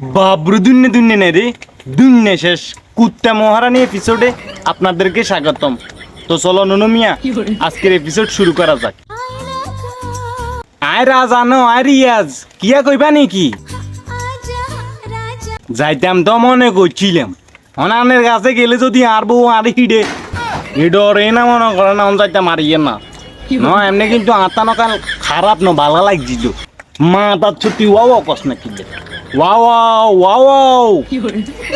বাবরু দুন্নে দুন্নে নে রে। দুন্নে শেষ। কুত্তা মহারানী এপিসোডে আপনাদেরকে স্বাগতম। তো চলো নুনু মিয়া আজকের এপিসোড শুরু করা যাক। আয় রাজানো আয় রিয়াজ। কিয়া কইবা নাকি? যাইতাম তো মনে করছিলাম। অনানের কাছে গেলে যদি আর বউ আর হিডে। এ ডরে না মনে করে না যাইতাম আর ইয়ে না। ন এমনি কিন্তু আতা নকাল খারাপ ন ভালো লাগছিল। মা তার ছুটি ওয়াও কস না কি ওয়াও ওয়াও ওয়াও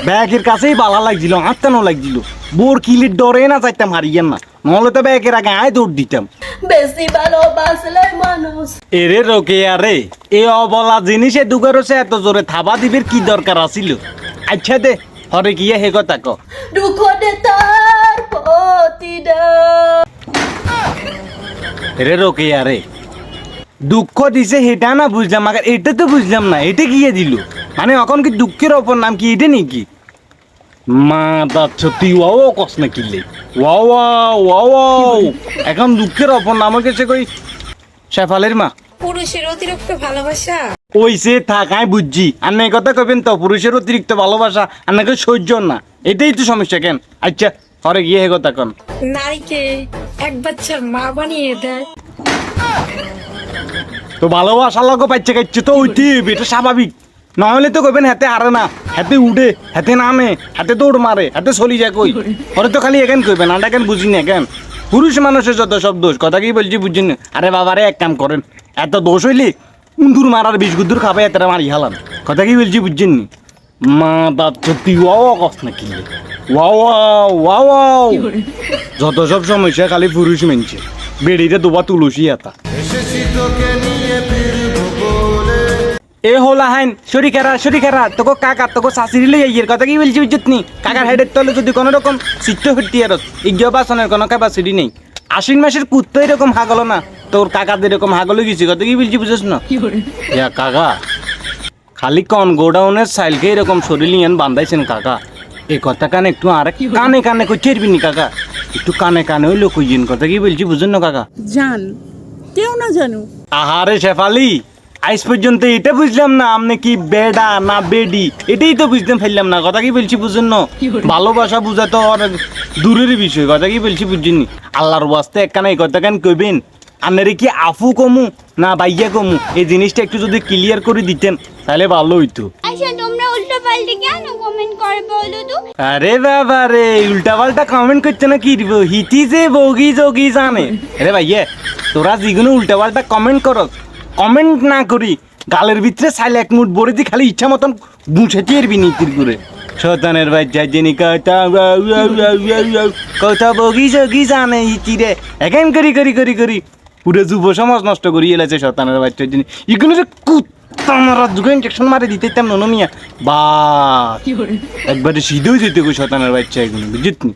ব্যাগের কাছেই ভালো লাগছিল আত্মানো লাগছিল বোর কিলির ডরে না যাইতাম হারিয়েন না। নহলে তো ব্যাগের আগে আয় দৌড় দিতাম। বেশি ভালোবাসলে মানুষ। এরে রোকে আরে এ অবলা জিনিসে দুগারছে এত জোরে থাবা দিবের কি দরকার আছিল আচ্ছা দে হরে গিয়ে হে কথা ক। দুঃখ দে তার প্রতিদান। এরে রোকে আরে দুঃখ দিছে সেটা না বুঝলাম আগে এটা তো বুঝলাম না এটা গিয়ে দিল? মানে এখন কি দুঃখের অপর নাম কি এটা নাকি? মা দাচ্ছ তুই ওয়াও কস না কিনলে ওয়াও ওয়াও ওয়াও এখন দুঃখের অপর নাম গেছে কই? শেফালের মা। পুরুষের অতিরিক্ত ভালোবাসা? ওই সে থাকাই বুঝছি। আর না কথা কবেন তো পুরুষের অতিরিক্ত ভালোবাসা আর নাকি সহ্য না। এটাই তো সমস্যা কেন? আচ্ছা ঘরে গিয়ে হে কথা কন। নারীকে এক বাচ্চার মা বানিয়ে দেয়। তো ভালোবাসা লগো পাইছে কাইছে তো ওইটি এটা স্বাভাবিক। নহলে তো কবেন হাতে হারে না হাতে উঠে হাতে নামে হাতে দৌড় মারে হাতে চলি যায় কই? পরে তো খালি এখান কইবেন, আন্ডা কেন বুঝি না কেন? পুরুষ মানুষের যত সব দোষ, কথা কি বলছি বুঝছেন না? আরে বাবারে, এক কাম করেন, এত দোষ হইলে উন্দুর মারার বিষ গুদ্দুর খাবে এত মারি হালান। কথা কি বলছি বুঝছেন নি? মা বাপ, সত্যি ওয়াও কস না ওয়াও ওয়াও ওয়াও। যত সব সমস্যা খালি পুরুষ মেনছে। বেড়িতে দুবা তুলসী এটা এ হলা হাইন শরিকারা শরিকারা তোকে কাকা তোকে শাশুড়ি লই আইয়ের কথা কি বলছি বুঝত নি? কাকার হেডের তলে যদি কোনো রকম সিদ্ধ হটি আর ইজ্ঞ বাসনের কোনো ক্যাপাসিটি নেই। আশ্বিন মাসের কুত্তো এরকম হাগল না তোর কাকাদের এরকম হাগল গেছি কথা কি বলছি বুঝছ না? ইয়া কাকা খালি কন গোডাউনের সাইলকে এরকম শরীর নিয়ে বান্ধাইছেন কাকা? এই কথা কানে একটু আর কানে কানে কই চেরবিনি কাকা? একটু কানে কানে হইল কইছেন কথা কি বলছি বুঝুন না কাকা? জান কেউ না জানো আহারে শেফালি আজ পর্যন্ত এটা বুঝলাম না আপনি কি বেডা না বেডি এটাই তো বুঝতে পারলাম না কথা কি বলছি বুঝুন না? ভালোবাসা বুঝা তো অনেক দূরের বিষয় কথা কি বলছি বুঝছেন আল্লাহর ওয়াস্তে একখানা এই কথা কেন কইবেন? আপনারে কি আফু কমু না বাইয়া কমু? এই জিনিসটা একটু যদি ক্লিয়ার করে দিতেন তাহলে ভালো হইতো। আচ্ছা তোমরা উল্টো পাল্টে কেন কমেন্ট করে বলো তো? আরে বাবা রে উল্টা পাল্টা কমেন্ট করতে না কি দিব হিতি যে বগি যোগি জানে। আরে ভাইয়া তোরা যেগুলো উল্টা পাল্টা কমেন্ট করস কমেন্ট না করি গালের ভিতরে সাইলে এক মুঠ বড়ি দি খালি ইচ্ছা মতন বুঝে চেরবি নীতির করে শতানের বাচ্চা যিনি কথা কথা বগি জগি জানে হিতি রে একেন করি করি করি করি। পুরো যুব সমাজ নষ্ট করি এলেছে শতানের বাচ্চা যিনি। এগুলো যে কুত্তা মারা যুগে ইঞ্জেকশন মারে দিতে ইতাম ননমিয়া বা একবারে সিধেও যেতে গো শতানের বাচ্চা এগুলো বুঝিস নি